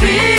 glory.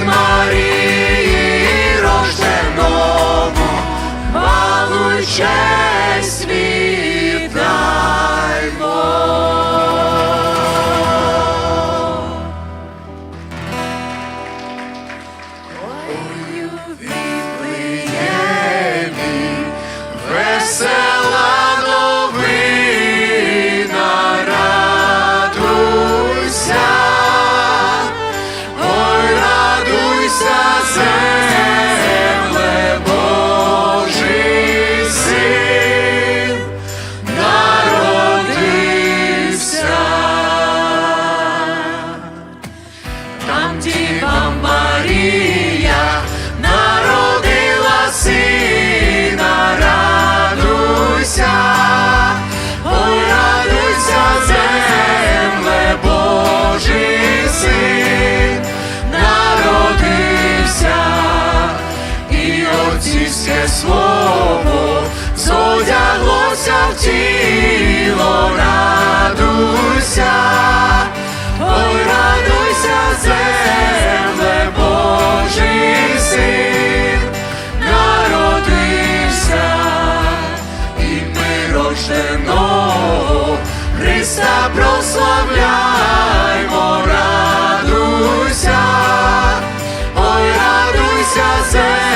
від Марії рожденого, хвалу честь свій. тіло, радуйся, ой, радуйся, земле Божий син, народився і ми рождено, Христа прославляймо, радуйся, ой, радуйся, земле.